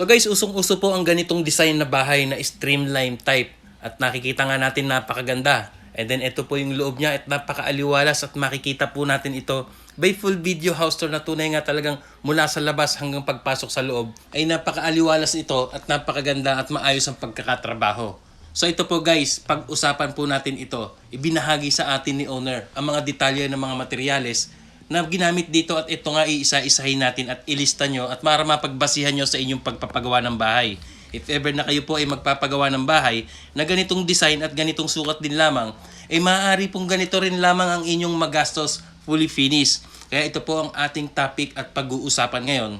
So guys, usong-uso po ang ganitong design na bahay na streamline type. At nakikita nga natin napakaganda. And then ito po yung loob niya at napakaaliwalas at makikita po natin ito by full video house tour na tunay nga talagang mula sa labas hanggang pagpasok sa loob ay napakaaliwalas ito at napakaganda at maayos ang pagkakatrabaho. So ito po guys, pag-usapan po natin ito. Ibinahagi sa atin ni owner ang mga detalye ng mga materyales na ginamit dito at ito nga iisa-isahin natin at ilista nyo at para mapagbasihan nyo sa inyong pagpapagawa ng bahay. If ever na kayo po ay magpapagawa ng bahay na ganitong design at ganitong sukat din lamang, ay maaari pong ganito rin lamang ang inyong magastos fully finished. Kaya ito po ang ating topic at pag-uusapan ngayon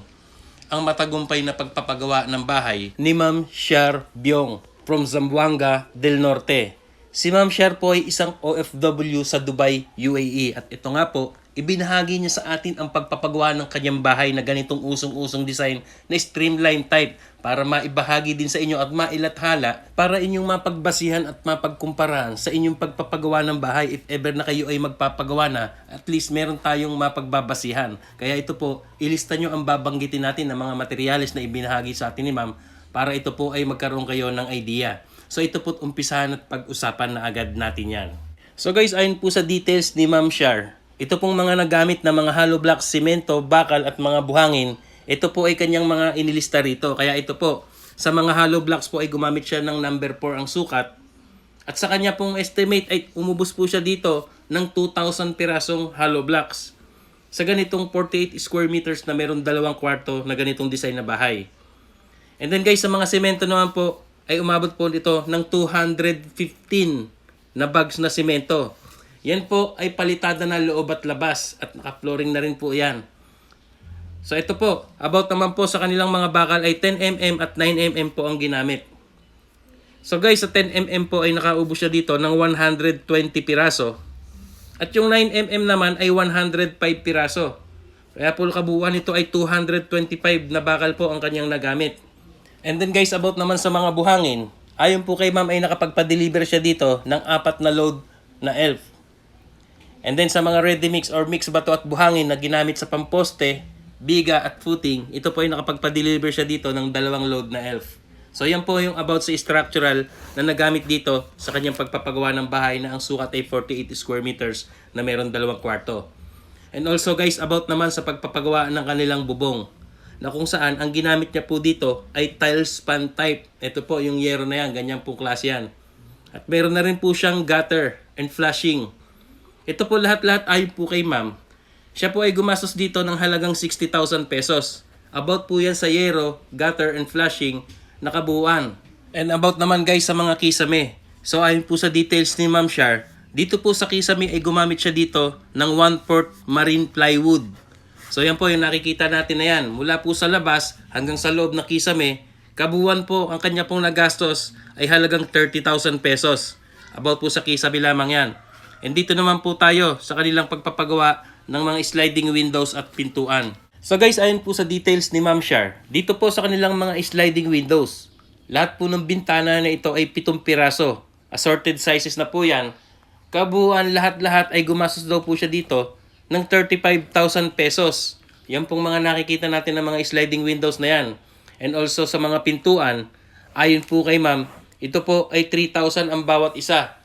ang matagumpay na pagpapagawa ng bahay ni Ma'am Shar Byong from Zamboanga del Norte. Si Ma'am Shar po ay isang OFW sa Dubai, UAE at ito nga po, ibinahagi niya sa atin ang pagpapagawa ng kanyang bahay na ganitong usong-usong design na streamline type para maibahagi din sa inyo at mailathala para inyong mapagbasihan at mapagkumparahan sa inyong pagpapagawa ng bahay if ever na kayo ay magpapagawa na at least meron tayong mapagbabasihan. Kaya ito po, ilista nyo ang babanggitin natin ng mga materyales na ibinahagi sa atin ni ma'am para ito po ay magkaroon kayo ng idea. So ito po umpisahan at pag-usapan na agad natin yan. So guys, ayon po sa details ni Ma'am Shar, ito pong mga nagamit na mga hollow blocks, simento, bakal at mga buhangin, ito po ay kanyang mga inilista rito. Kaya ito po, sa mga hollow blocks po ay gumamit siya ng number 4 ang sukat. At sa kanya pong estimate ay umubos po siya dito ng 2,000 pirasong hollow blocks. Sa ganitong 48 square meters na meron dalawang kwarto na ganitong design na bahay. And then guys, sa mga semento naman po, ay umabot po dito ng 215 na bags na semento. Yan po ay palitada na loob at labas at naka-flooring na rin po yan. So ito po, about naman po sa kanilang mga bakal ay 10mm at 9mm po ang ginamit. So guys, sa 10mm po ay nakaubo siya dito ng 120 piraso. At yung 9mm naman ay 105 piraso. Kaya po kabuuan nito ay 225 na bakal po ang kanyang nagamit. And then guys, about naman sa mga buhangin, ayon po kay ma'am ay nakapagpa-deliver siya dito ng apat na load na elf. And then sa mga ready mix or mix bato at buhangin na ginamit sa pamposte, biga at footing, ito po ay nakapagpa-deliver siya dito ng dalawang load na elf. So yan po yung about sa structural na nagamit dito sa kanyang pagpapagawa ng bahay na ang sukat ay 48 square meters na meron dalawang kwarto. And also guys, about naman sa pagpapagawa ng kanilang bubong na kung saan ang ginamit niya po dito ay tile span type. Ito po yung yero na yan, ganyan pong klase yan. At meron na rin po siyang gutter and flashing. Ito po lahat-lahat ayon po kay ma'am. Siya po ay gumastos dito ng halagang 60,000 pesos. About po yan sa yero, gutter and flashing na kabuuan. And about naman guys sa mga kisame. So ayon po sa details ni Ma'am Shar, dito po sa kisame ay gumamit siya dito ng 1/4 marine plywood. So yan po yung nakikita natin na yan. Mula po sa labas hanggang sa loob ng kisame, kabuuan po ang kanya pong nagastos ay halagang 30,000 pesos. About po sa kisame lamang yan. And dito naman po tayo sa kanilang pagpapagawa ng mga sliding windows at pintuan. So guys, ayon po sa details ni Ma'am Shar, dito po sa kanilang mga sliding windows, lahat po ng bintana na ito ay pitong piraso. Assorted sizes na po yan. Kabuuan lahat-lahat ay gumastos daw po siya dito ng 35,000 pesos. Yan pong mga nakikita natin ng mga sliding windows na yan. And also sa mga pintuan, ayon po kay ma'am, ito po ay 3,000 ang bawat isa.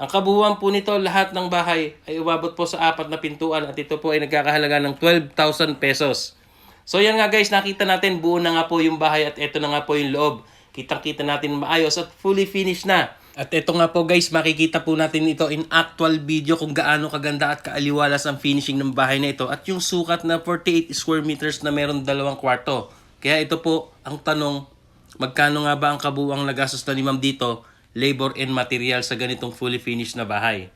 Ang kabuuan po nito, lahat ng bahay ay umabot po sa apat na pintuan at ito po ay nagkakahalaga ng 12,000 pesos. So yan nga guys, nakita natin buo na nga po yung bahay at ito na nga po yung loob. Kitang-kita natin maayos at fully finished na. At ito nga po guys, makikita po natin ito in actual video kung gaano kaganda at kaaliwalas ang finishing ng bahay na ito at yung sukat na 48 square meters na meron dalawang kwarto. Kaya ito po ang tanong, magkano nga ba ang kabuuang nagastos na ni ma'am dito, labor and material sa ganitong fully finished na bahay.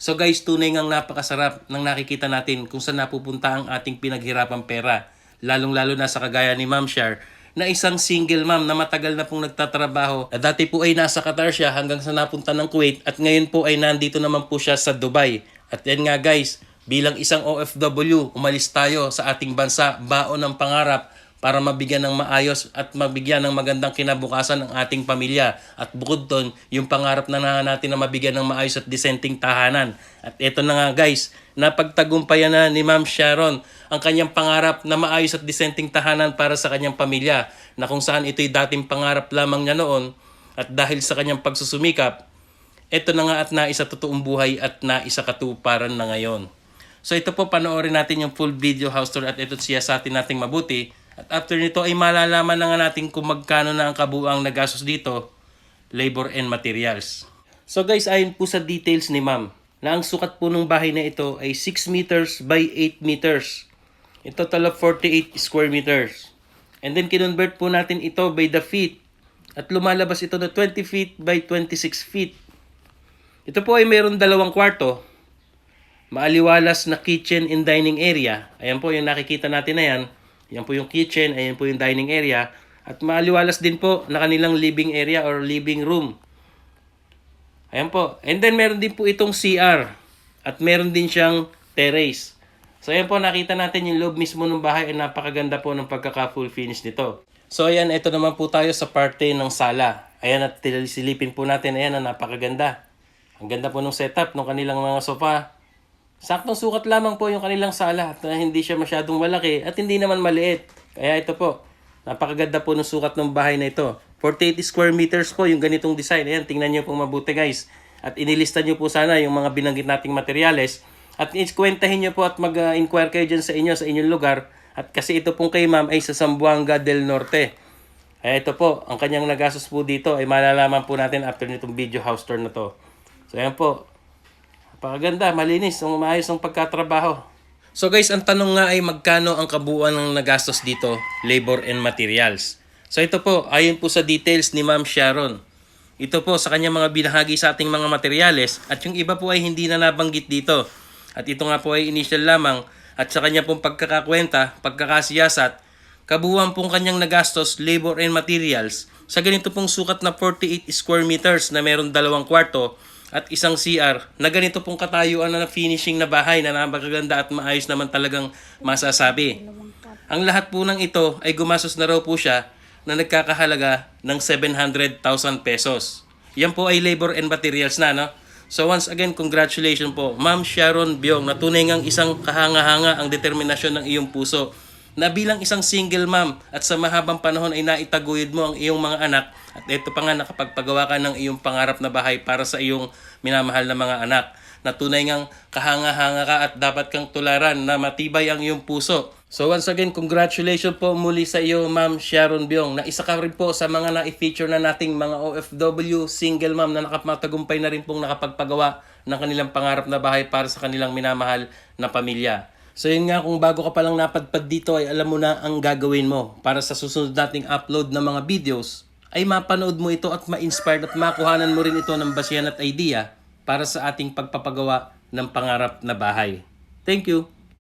So guys, tunay ngang napakasarap ng nakikita natin kung saan napupunta ang ating pinaghirapang pera. Lalong-lalo na sa kagaya ni Ma'am Shar, na isang single ma'am na matagal na pong nagtatrabaho. Na dati po ay nasa Qatar siya hanggang sa napunta ng Kuwait at ngayon po ay nandito naman po siya sa Dubai. At yan nga guys, bilang isang OFW, umalis tayo sa ating bansa, baon ng pangarap para mabigyan ng maayos at mabigyan ng magandang kinabukasan ang ating pamilya. At bukod doon, yung pangarap na na natin na mabigyan ng maayos at disenteng tahanan. At ito na nga guys, napagtagumpayan na ni Ma'am Sharon ang kanyang pangarap na maayos at disenteng tahanan para sa kanyang pamilya na kung saan ito'y dating pangarap lamang niya noon at dahil sa kanyang pagsusumikap, ito na nga at naisa totoong buhay at naisa katuparan na ngayon. So ito po panoorin natin yung full video house tour at ito siya sa atin nating mabuti. At after nito ay malalaman na nga natin kung magkano na ang kabuang nagastos dito, labor and materials. So guys, ayon po sa details ni ma'am, na ang sukat po ng bahay na ito ay 6 meters by 8 meters. In total of 48 square meters. And then kinonvert po natin ito by the feet. At lumalabas ito na 20 feet by 26 feet. Ito po ay mayroon dalawang kwarto, maaliwalas na kitchen and dining area. Ayan po yung nakikita natin na yan. Yan po yung kitchen, ayan po yung dining area. At maaliwalas din po na kanilang living area or living room. Ayan po. And then meron din po itong CR. At meron din siyang terrace. So ayan po, nakita natin yung loob mismo ng bahay ay napakaganda po ng pagkaka-full finish nito. So ayan, ito naman po tayo sa parte ng sala. Ayan at silipin po natin, ayan na napakaganda. Ang ganda po ng setup ng kanilang mga sofa. Saktong sukat lamang po yung kanilang sala at hindi siya masyadong malaki at hindi naman maliit. Kaya ito po, napakaganda po ng sukat ng bahay na ito. 48 square meters po yung ganitong design. Ayan, tingnan nyo pong mabuti guys. At inilista nyo po sana yung mga binanggit nating materyales. At iskwentahin nyo po at mag-inquire kayo dyan sa inyo, sa inyong lugar. At kasi ito pong kay ma'am ay sa Zamboanga del Norte. Kaya ito po, ang kanyang nagastos po dito ay malalaman po natin after nitong video house tour na to. So ayan po, Napakaganda, malinis, ang maayos ang pagkatrabaho. So guys, ang tanong nga ay magkano ang kabuuan ng nagastos dito, labor and materials. So ito po, ayon po sa details ni Ma'am Sharon. Ito po sa kanyang mga binahagi sa ating mga materyales at yung iba po ay hindi na nabanggit dito. At ito nga po ay initial lamang at sa kanya pong pagkakakwenta, pagkakasiyasat, kabuuan pong kanyang nagastos, labor and materials sa ganito pong sukat na 48 square meters na meron dalawang kwarto at isang CR na ganito pong katayuan na finishing na bahay na napakaganda at maayos naman talagang masasabi. Ang lahat po ng ito ay gumastos na raw po siya na nagkakahalaga ng 700,000 pesos. Yan po ay labor and materials na, no? So once again, congratulations po, Ma'am Sharon Biong, na tunay ngang isang kahanga-hanga ang determinasyon ng iyong puso na bilang isang single mom at sa mahabang panahon ay naitaguyod mo ang iyong mga anak at ito pa nga nakapagpagawa ka ng iyong pangarap na bahay para sa iyong minamahal na mga anak na tunay ngang kahanga-hanga ka at dapat kang tularan na matibay ang iyong puso. So once again, congratulations po muli sa iyo Ma'am Sharon Biong na isa ka rin po sa mga na-feature na nating mga OFW single mom na nakapatagumpay na rin pong nakapagpagawa ng kanilang pangarap na bahay para sa kanilang minamahal na pamilya. So yun nga, kung bago ka palang napadpad dito ay alam mo na ang gagawin mo para sa susunod nating upload ng mga videos ay mapanood mo ito at ma-inspired at makuhanan mo rin ito ng basihan at idea para sa ating pagpapagawa ng pangarap na bahay. Thank you!